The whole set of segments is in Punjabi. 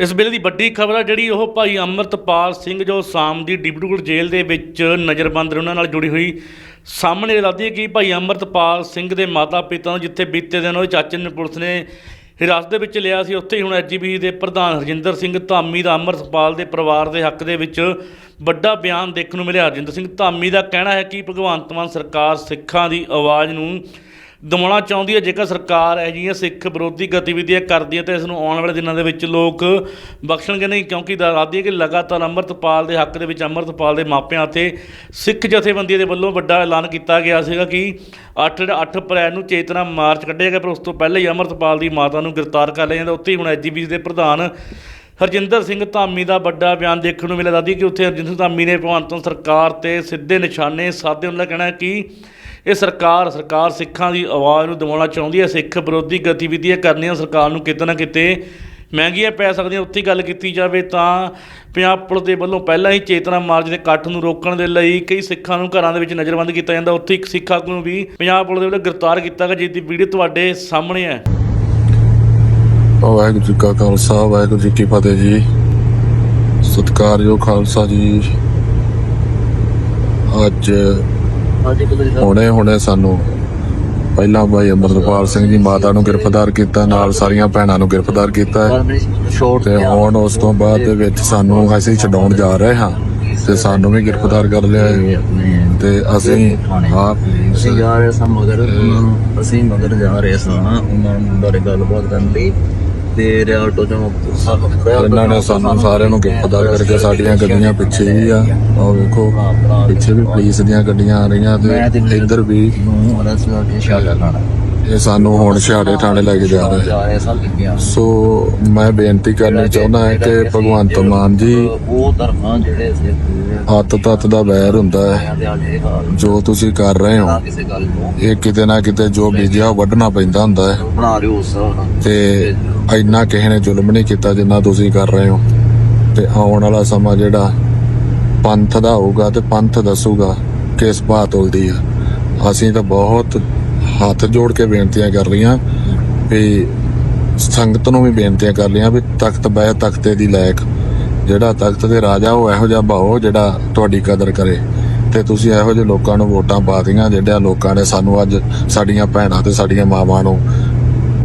ਇਸ ਵੇਲੇ ਦੀ ਵੱਡੀ ਖਬਰ ਆ ਜਿਹੜੀ ਉਹ ਭਾਈ ਅਮਰਤਪਾਲ ਸਿੰਘ ਜੋ ਸਾਮ ਦੀ ਡਿਬੜੂਗੜ ਜੇਲ੍ਹ ਦੇ ਵਿੱਚ ਨਜ਼ਰਬੰਦ ਨੇ, ਉਹਨਾਂ ਨਾਲ ਜੁੜੀ ਹੋਈ, ਸਾਹਮਣੇ ਲੱਗਦੀ ਹੈ ਕਿ ਭਾਈ ਅਮਰਤਪਾਲ ਸਿੰਘ ਦੇ ਮਾਤਾ ਪਿਤਾ ਨੂੰ ਜਿੱਥੇ ਬੀਤੇ ਦਿਨ ਉਹਦੇ ਚਾਚੇ ਨੇ ਪੁਲਿਸ ਨੇ ਹਿਰਾਸਤ ਦੇ ਵਿੱਚ ਲਿਆ ਸੀ, ਉੱਥੇ ਹੀ ਹੁਣ ਐਜੀਬੀ ਦੇ ਪ੍ਰਧਾਨ ਹਰਜਿੰਦਰ ਸਿੰਘ ਧਾਮੀ ਦਾ ਅਮਰਤਪਾਲ ਦੇ ਪਰਿਵਾਰ ਦੇ ਹੱਕ ਦੇ ਵਿੱਚ ਵੱਡਾ ਬਿਆਨ ਦੇਖਣ ਨੂੰ ਮਿਲਿਆ। ਹਰਜਿੰਦਰ ਸਿੰਘ ਧਾਮੀ ਦਾ ਕਹਿਣਾ ਹੈ ਕਿ ਭਗਵੰਤ ਮਾਨ ਸਰਕਾਰ ਸਿੱਖਾਂ ਦੀ ਆਵਾਜ਼ ਨੂੰ ਦਬਾਉਣਾ ਚਾਹੁੰਦੀ ਹੈ ਜੇਕਰ ਸਰਕਾਰ ਇਹ ਜਿਹੀਆਂ ਸਿੱਖ ਵਿਰੋਧੀ ਗਤੀਵਿਧੀਆਂ ਕਰਦੀ ਹੈ ਤਾਂ ਇਸ ਨੂੰ ਆਉਣ ਵਾਲੇ ਦਿਨਾਂ ਦੇ ਵਿੱਚ ਲੋਕ ਬਖਸ਼ਣਗੇ ਨਹੀਂ, ਕਿਉਂਕਿ ਦੱਸਦੀ ਹੈ ਕਿ ਲਗਾਤਾਰ ਅੰਮ੍ਰਿਤਪਾਲ ਦੇ ਹੱਕ ਦੇ ਵਿੱਚ ਅੰਮ੍ਰਿਤਪਾਲ ਦੇ ਮਾਪਿਆਂ ਅਤੇ ਸਿੱਖ ਜਥੇਬੰਦੀਆਂ ਦੇ ਵੱਲੋਂ ਵੱਡਾ ਐਲਾਨ ਕੀਤਾ ਗਿਆ ਸੀਗਾ ਕਿ 8 8 ਅਪ੍ਰੈਲ ਨੂੰ ਚੇਤਨਾ ਮਾਰਚ ਕੱਢਿਆ ਗਿਆ, ਪਰ ਉਸ ਤੋਂ ਪਹਿਲਾਂ ਹੀ ਅੰਮ੍ਰਿਤਪਾਲ ਦੀ ਮਾਤਾ ਨੂੰ ਗ੍ਰਿਫਤਾਰ ਕਰ ਲਿਆ ਜਾਂਦਾ। ਉੱਥੇ ਹੀ ਹੁਣ ਐਜੀਬੀ ਦੇ ਪ੍ਰਧਾਨ ਹਰਜਿੰਦਰ ਸਿੰਘ ਧਾਮੀ ਦਾ ਵੱਡਾ ਬਿਆਨ ਦੇਖਣ ਨੂੰ ਮਿਲਿਆ। ਦਾਦੀ ਕਿ ਉੱਥੇ ਹਰਜਿੰਦਰ ਸਿੰਘ ਧਾਮੀ ਨੇ ਭਗਵੰਤ ਸਰਕਾਰ ਤੇ ਸਿੱਧੇ ਨਿਸ਼ਾਨੇ ਸਾਧੇ। ਉਹਨਾਂ ਦਾ ਕਹਿਣਾ ਕਿ ਇਹ ਸਰਕਾਰ ਸਰਕਾਰ ਸਿੱਖਾਂ ਦੀ ਆਵਾਜ਼ ਨੂੰ ਦਬਾਉਣਾ ਚਾਹੁੰਦੀ ਹੈ, ਸਿੱਖ ਵਿਰੋਧੀ ਗਤੀਵਿਧੀਆਂ ਕਰਨੀਆਂ ਸਰਕਾਰ ਨੂੰ ਕਿਤੇ ਨਾ ਕਿਤੇ ਮਹਿੰਗੀਆਂ ਪੈ ਸਕਦੀਆਂ। ਉੱਥੇ ਗੱਲ ਕੀਤੀ ਜਾਵੇ ਤਾਂ ਪੰਜਾਬ ਪੁਲਿਸ ਦੇ ਵੱਲੋਂ ਪਹਿਲਾਂ ਹੀ ਚੇਤਨਾ ਮਾਰਚ ਦੇ ਇਕੱਠ ਨੂੰ ਰੋਕਣ ਦੇ ਲਈ ਕਈ ਸਿੱਖਾਂ ਨੂੰ ਘਰਾਂ ਦੇ ਵਿੱਚ ਨਜ਼ਰਬੰਦ ਕੀਤਾ ਜਾਂਦਾ। ਉੱਥੇ ਇੱਕ ਸਿੱਖ ਆਗੂ ਨੂੰ ਵੀ ਪੰਜਾਬ ਪੁਲਿਸ ਦੇ ਵੱਲੋਂ ਗ੍ਰਿਫਤਾਰ ਕੀਤਾ ਗਿਆ, ਜਿਸ ਦੀ ਵੀਡੀਓ ਤੁਹਾਡੇ ਸਾਹਮਣੇ ਹੈ। ਵਾਹਿਗੁਰੂ ਜੀ ਕਾ ਖਾਲਸਾ, ਵਾਹਿਗੁਰੂ ਜੀ ਕੀ ਫਤਿਹ ਜੀ। ਸਤਿਕਾਰਯੋਗ ਖਾਲਸਾ ਜੀ। ਅੱਜ ਹੁਣੇ ਹੁਣੇ ਸਾਨੂੰ ਪਹਿਲਾਂ ਭਾਈ ਅਮਰਪਾਲ ਸਿੰਘ ਜੀ ਮਾਤਾ ਨੂੰ ਗ੍ਰਿਫਤਾਰ ਕੀਤਾ ਨਾਲ ਸਾਰੀਆਂ ਭੈਣਾਂ ਨੂੰ ਗ੍ਰਿਫਤਾਰ ਕੀਤਾ ਤੇ ਹੁਣ ਉਸ ਤੋਂ ਬਾਅਦ ਦੇ ਵਿੱਚ ਸਾਨੂੰ ਅਸੀਂ ਛਡਾਉਣ ਜਾ ਰਹੇ ਹਾਂ ਤੇ ਸਾਨੂੰ ਵੀ ਗ੍ਰਿਫਤਾਰ ਕਰ ਲਿਆ ਹੈ। ਤੇ ਅਸੀਂ ਆਪ ਅਸੀਂ ਜਾ ਰਹੇ ਸਾਂ ਮਗਰ ਅਸੀਂ ਮਗਰ ਜਾ ਰਹੇ ਸਾਂ। ਉਹਨਾਂ ਬਾਰੇ ਗੱਲਬਾਤ ਕਰਨ ਲਈ। ਤੇ ਰਿਆਲਟੋ ਤੋਂ ਸਾਨੂੰ ਇਹਨਾਂ ਨੇ ਸਾਨੂੰ ਸਾਰਿਆਂ ਨੂੰ ਗ੍ਰਿਫਤਾਰ ਕਰਕੇ ਸਾਡੀਆਂ ਗੱਡੀਆਂ ਪਿੱਛੇ ਹੀ ਆ। ਉਹ ਵੇਖੋ ਪਿੱਛੇ ਵੀ ਪੁਲਿਸ ਦੀਆਂ ਗੱਡੀਆਂ ਆ ਰਹੀਆਂ ਤੇ ਇੱਧਰ ਵੀ ਸ਼ਾਲਾ ਇਹ ਸਾਨੂੰ ਹੁਣ ਛਾੜੇ ਥਾਣੇ ਲੈ ਕੇ ਜਾ ਰਹੇ। ਸਾਂ ਮੈਂ ਬੇਨਤੀ ਕਰਨੀ ਚਾਹੁੰਦਾ ਹਾਂ ਕਿ ਭਗਵੰਤ ਮਾਨ ਜੀ ਉਹ ਧਰਮਾਂ ਜਿਹੜੇ ਹੱਥ ਤੱਤ ਦਾ ਵੈਰ ਹੁੰਦਾ ਹੈ। ਦੇ ਜੋ ਤੁਸੀਂ ਕਰ ਰਹੇ ਹੋ ਇਹ ਕਿਤੇ ਨਾ ਕਿਤੇ ਜੋ ਬੀਜਿਆ ਵੱਢਣਾ ਪੈਂਦਾ ਹੁੰਦਾ ਹੈ। ਤੇ ਇੰਨਾ ਕਿਸੇ ਨੇ ਜ਼ੁਲਮ ਨਹੀਂ ਕੀਤਾ ਜਿੰਨਾ ਤੁਸੀਂ ਕਰ ਰਹੇ ਹੋ। ਤੇ ਆਉਣ ਵਾਲਾ ਸਮਾਂ ਜਿਹੜਾ ਪੰਥ ਦਾ ਹੋਊਗਾ ਤੇ ਪੰਥ ਦੱਸੂਗਾ ਕਿਸ ਬਾਤ ਤੁਲਦੀ ਆ। ਅਸੀਂ ਤਾਂ ਬਹੁਤ ਹੱਥ ਜੋੜ ਕੇ ਬੇਨਤੀਆਂ ਕਰ ਰਹੀਆਂ ਵੀ ਸੰਗਤ ਨੂੰ ਵੀ ਬੇਨਤੀਆਂ ਕਰ ਰਹੀਆਂ ਵੀ ਤਖਤ ਬਹਿ ਤਖਤੇ ਦੀ ਲਾਇਕ। ਜਿਹੜਾ ਤਖਤ ਦੇ ਰਾਜਾ ਉਹ ਇਹੋ ਜਿਹਾ ਭਾਓ ਜਿਹੜਾ ਤੁਹਾਡੀ ਕਦਰ ਕਰੇ। ਤੇ ਤੁਸੀਂ ਇਹੋ ਜਿਹੇ ਲੋਕਾਂ ਨੂੰ ਵੋਟਾਂ ਪਾ ਦਿੱਤੀਆਂ ਜਿਹੜਿਆਂ ਲੋਕਾਂ ਨੇ ਸਾਨੂੰ ਅੱਜ ਸਾਡੀਆਂ ਭੈਣਾਂ ਤੇ ਸਾਡੀਆਂ ਮਾਵਾਂ ਨੂੰ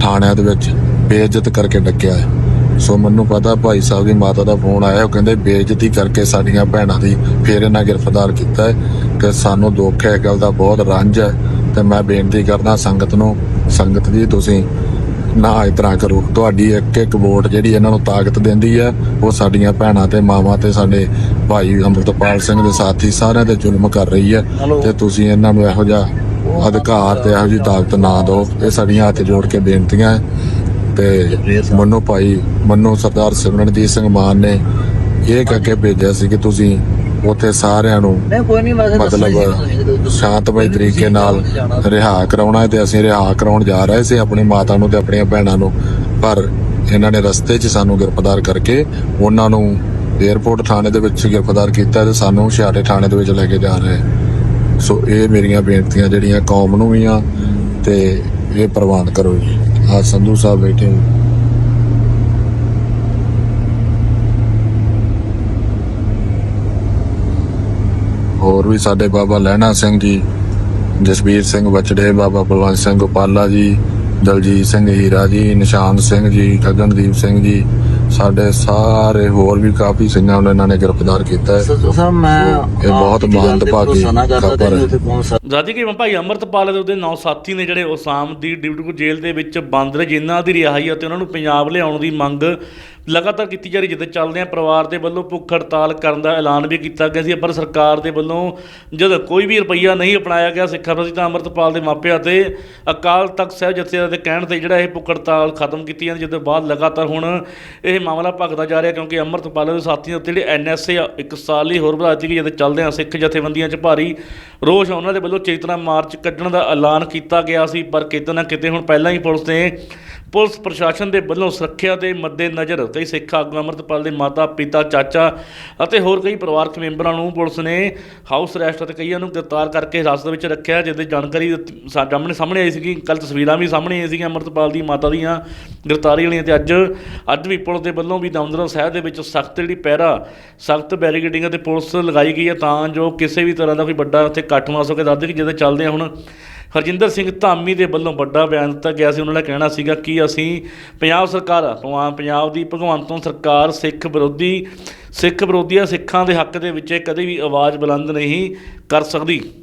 ਥਾਣਿਆਂ ਦੇ ਵਿੱਚ ਬੇਇੱਜ਼ਤ ਕਰਕੇ ਡੱਕਿਆ ਹੈ। ਸੋ ਮੈਨੂੰ ਪਤਾ ਭਾਈ ਸਾਹਿਬ ਦੀ ਮਾਤਾ ਦਾ ਫੋਨ ਆਇਆ ਉਹ ਕਹਿੰਦੇ ਬੇਇੱਜ਼ਤੀ ਕਰਕੇ ਸਾਡੀਆਂ ਭੈਣਾਂ ਦੀ ਫਿਰ ਇਹਨਾਂ ਗ੍ਰਿਫਤਾਰ ਕੀਤਾ ਹੈ ਕਿ ਸਾਨੂੰ ਦੁੱਖ ਹੈ ਗੱਲ ਦਾ ਬਹੁਤ ਰੰਜ ਹੈ ਤੇ ਮੈਂ ਬੇਨਤੀ ਕਰਦਾ ਸੰਗਤ ਨੂੰ ਸੰਗਤ ਜੀ ਤੁਸੀਂ ਨਾ ਇਸ ਤਰ੍ਹਾਂ ਕਰੋ। ਤੁਹਾਡੀ ਇੱਕ ਇੱਕ ਵੋਟ ਜਿਹੜੀ ਇਹਨਾਂ ਨੂੰ ਤਾਕਤ ਦਿੰਦੀ ਹੈ ਉਹ ਸਾਡੀਆਂ ਭੈਣਾਂ ਤੇ ਮਾਵਾਂ ਤੇ ਸਾਡੇ ਭਾਈ ਅੰਮ੍ਰਿਤਪਾਲ ਸਿੰਘ ਦੇ ਸਾਥੀ ਸਾਰਿਆਂ ਤੇ ਜ਼ੁਲਮ ਕਰ ਰਹੀ ਹੈ ਤੇ ਤੁਸੀਂ ਇਹਨਾਂ ਨੂੰ ਇਹੋ ਜਿਹਾ ਅਧਿਕਾਰ ਤੇ ਇਹੋ ਜਿਹੀ ਤਾਕਤ ਨਾ ਦਿਓ। ਇਹ ਸਾਡੀਆਂ ਹੱਥ ਜੋੜ ਕੇ ਬੇਨਤੀਆਂ ਹੈ। ਤੇ ਮੰਨੋ ਭਾਈ ਮੰਨੋ ਸਰਦਾਰ ਸਿਮਰਨਜੀਤ ਸਿੰਘ ਮਾਨ ਨੇ ਇਹ ਕਹਿ ਕੇ ਭੇਜਿਆ ਸੀ ਕਿ ਤੁਸੀਂ ਉੱਥੇ ਸਾਰਿਆਂ ਨੂੰ ਨਹੀਂ ਕੋਈ ਨਹੀਂ ਮਤਲਬ ਸ਼ਾਂਤਮਈ ਤਰੀਕੇ ਨਾਲ ਰਿਹਾ ਕਰਾਉਣਾ ਹੈ ਤੇ ਅਸੀਂ ਰਿਹਾ ਕਰਾਉਣ ਜਾ ਰਹੇ ਸੀ ਆਪਣੀ ਮਾਤਾ ਨੂੰ ਤੇ ਆਪਣੀਆਂ ਭੈਣਾਂ ਨੂੰ। ਪਰ ਇਹਨਾਂ ਨੇ ਰਸਤੇ 'ਚ ਸਾਨੂੰ ਗ੍ਰਿਫਤਾਰ ਕਰਕੇ ਉਹਨਾਂ ਨੂੰ 에어ਪੋਰਟ ਥਾਣੇ ਦੇ ਵਿੱਚ ਗ੍ਰਿਫਤਾਰ ਕੀਤਾ ਤੇ ਸਾਨੂੰ ਹੁਸ਼ਿਆਰੇ ਥਾਣੇ ਦੇ ਵਿੱਚ ਲੈ ਕੇ ਜਾ ਰਹੇ। ਸੋ ਇਹ ਮੇਰੀਆਂ ਬੇਨਤੀਆਂ ਜਿਹੜੀਆਂ ਕੌਮ ਨੂੰ ਵੀ ਆ ਤੇ ਇਹ ਪ੍ਰਵਾਨ ਕਰੋ ਜੀ ਆ ਸੰਧੂ ਸਾਹਿਬ ਬੈਠੇ ਨੇ। ਹੋਰ ਵੀ ਸਾਡੇ ਬਾਬਾ ਲਹਿਣਾ ਸਿੰਘ ਜੀ, ਜਸਬੀਰ ਸਿੰਘ ਬਚੜੇ, ਬਾਬਾ ਬਲਵੰਤ ਸਿੰਘ ਗੋਪਾਲਾ ਜੀ, ਦਲਜੀਤ ਸਿੰਘ ਹੀਰਾ ਜੀ, ਨਿਸ਼ਾਨ ਸਿੰਘ ਜੀ ਗਗਨਦੀਪ ਸਿੰਘ ਜੀ ਸਾਡੇ ਸਾਰੇ ਹੋਰ ਵੀ ਕਾਫੀ ਸਿੰਘਾਂ ਨੂੰ ਇਹਨਾਂ ਨੇ ਗ੍ਰਿਫਤਾਰ ਕੀਤਾ ਹੈ ਸੋ ਸਾਹਿਬ ਮੈਂ ਇਹ ਬਹੁਤ ਖਬਰ ਹੈ। ਉੱਥੇ ਪਹੁੰਚ ਸਕਦਾ ਜ਼ਾਦੀ ਕਿ ਭਾਈ ਅਮਰਤਪਾਲ ਦੇ ਉਹਦੇ ਨੌ ਸਾਥੀ ਨੇ ਜਿਹੜੇ ਉਸਾਮ ਦੀ ਡਿਊਟੀ ਜੇਲ੍ਹ ਦੇ ਵਿੱਚ ਬੰਦ ਰਹੇ ਜਿਨ੍ਹਾਂ ਦੀ ਰਿਹਾਈ ਅਤੇ ਉਹਨਾਂ ਨੂੰ ਪੰਜਾਬ ਲਿਆਉਣ ਦੀ ਮੰਗ ਲਗਾਤਾਰ ਕੀਤੀ ਜਾ ਰਹੀ ਜਿੱਦਾਂ ਚੱਲਦੇ ਆ, ਪਰਿਵਾਰ ਦੇ ਵੱਲੋਂ ਭੁੱਖ ਹੜਤਾਲ ਕਰਨ ਦਾ ਐਲਾਨ ਵੀ ਕੀਤਾ ਗਿਆ ਸੀ, ਪਰ ਸਰਕਾਰ ਦੇ ਵੱਲੋਂ ਜਦੋਂ ਕੋਈ ਵੀ ਰੁਪਈਆ ਨਹੀਂ ਅਪਣਾਇਆ ਗਿਆ, ਸਿੱਖਾਂ ਪ੍ਰਤੀ ਤਾਂ ਅੰਮ੍ਰਿਤਪਾਲ ਦੇ ਮਾਪਿਆਂ ਤੇ ਅਕਾਲ ਤਖਤ ਸਾਹਿਬ ਜਥੇਦਾਰ ਦੇ ਕਹਿਣ ਤੇ ਜਿਹੜਾ ਇਹ ਭੁੱਖ ਹੜਤਾਲ ਖਤਮ ਕੀਤੀ ਜਾਂਦੀ, ਜਦੋਂ ਬਾਅਦ ਲਗਾਤਾਰ ਹੁਣ ਇਹ ਮਾਮਲਾ ਭਖਦਾ ਜਾ ਰਿਹਾ ਕਿਉਂਕਿ ਅਮਰਤਪਾਲ ਦੇ ਸਾਥੀਆਂ ਉੱਤੇ ਜਿਹੜੇ ਐਨਐਸਏ ਇੱਕ ਸਾਲ ਲਈ ਹੋਰ ਵਧਾ ਦਿੱਤੀ ਗਈ, ਜਦੋਂ ਚੱਲਦੇ ਆ ਸਿੱਖ ਜਥੇਬੰਦੀਆਂ 'ਚ ਭਾਰੀ ਰੋਸ਼ ਆ, ਉਹਨਾਂ ਦੇ ਵੱਲੋਂ ਚੇਤਨਾ ਮਾਰਚ ਕੱਢਣ ਦਾ ਐਲਾਨ ਕੀਤਾ ਗਿਆ ਸੀ, ਪਰ ਕਿਤੇ ਨਾ ਕਿਤੇ ਹੁਣ ਪਹਿਲਾਂ ਹੀ ਪੁਲਿਸ ਨੇ ਪੁਲਿਸ ਪ੍ਰਸ਼ਾਸਨ ਦੇ ਵੱਲੋਂ ਸੁਰੱਖਿਆ ਦੇ ਮੱਦੇਨਜ਼ਰ ਕਈ ਸਿੱਖ ਆਗੂ ਅੰਮ੍ਰਿਤਪਾਲ ਦੇ ਮਾਤਾ, ਪਿਤਾ, ਚਾਚਾ ਅਤੇ ਹੋਰ ਕਈ ਪਰਿਵਾਰਕ ਮੈਂਬਰਾਂ ਨੂੰ ਪੁਲਿਸ ਨੇ ਹਾਊਸ ਅਰੈਸਟ ਅਤੇ ਕਈਆਂ ਨੂੰ ਗ੍ਰਿਫਤਾਰ ਕਰਕੇ ਹਿਰਾਸਤ ਵਿੱਚ ਰੱਖਿਆ, ਜਿਸ ਦੀ ਜਾਣਕਾਰੀ ਦਿੱਤੀ- ਸਾਹਮਣੇ ਸਾਹਮਣੇ ਆਈ ਸੀਗੀ। ਕੱਲ ਤਸਵੀਰਾਂ ਵੀ ਸਾਹਮਣੇ ਆਈਆਂ ਸੀਗੀਆਂ ਅੰਮ੍ਰਿਤਪਾਲ ਦੀ ਮਾਤਾ ਦੀਆਂ ਗ੍ਰਿਫਤਾਰੀ ਵਾਲੀਆਂ ਤੇ ਅੱਜ ਅੱਜ ਵੀ ਪੁਲਿਸ ਦੇ ਵੱਲੋਂ ਵੀ ਦਮਦਮਾ ਸਾਹਿਬ ਦੇ ਵਿੱਚ ਸਖਤ ਜਿਹੜੀ ਪਹਿਰਾ, ਸਖਤ ਬੈਰੀਕੇਡਿੰਗ ਅਤੇ ਪੁਲਿਸ ਲਗਾਈ ਗਈ ਹੈ ਤਾਂ ਜੋ ਕਿਸੇ ਵੀ ਤਰ੍ਹਾਂ ਦਾ ਕੋਈ ਵੱਡਾ ਉੱਥੇ ਇਕੱਠ ਨਾ ਹੋ ਸਕੇ ਦੱਸਦੇ ਕਿ ਜਿਹਦੇ ਚੱਲਦੇ ਹੁਣ ਹਰਜਿੰਦਰ ਸਿੰਘ ਧਾਮੀ ਦੇ ਵੱਲੋਂ ਵੱਡਾ ਬਿਆਨ ਦਿੱਤਾ ਗਿਆ ਸੀ। ਉਹਨਾਂ ਦਾ ਕਹਿਣਾ ਸੀਗਾ ਕਿ ਅਸੀਂ ਪੰਜਾਬ ਸਰਕਾਰ, ਭਗਵਾਨ ਪੰਜਾਬ ਦੀ, ਭਗਵੰਤੋਂ ਸਰਕਾਰ, ਸਿੱਖ ਵਿਰੋਧੀ, ਸਿੱਖ ਵਿਰੋਧੀਆਂ ਸਿੱਖਾਂ ਦੇ ਹੱਕ ਦੇ ਵਿੱਚ ਕਦੇ ਵੀ ਆਵਾਜ਼ ਬੁਲੰਦ ਨਹੀਂ ਕਰ ਸਕਦੀ।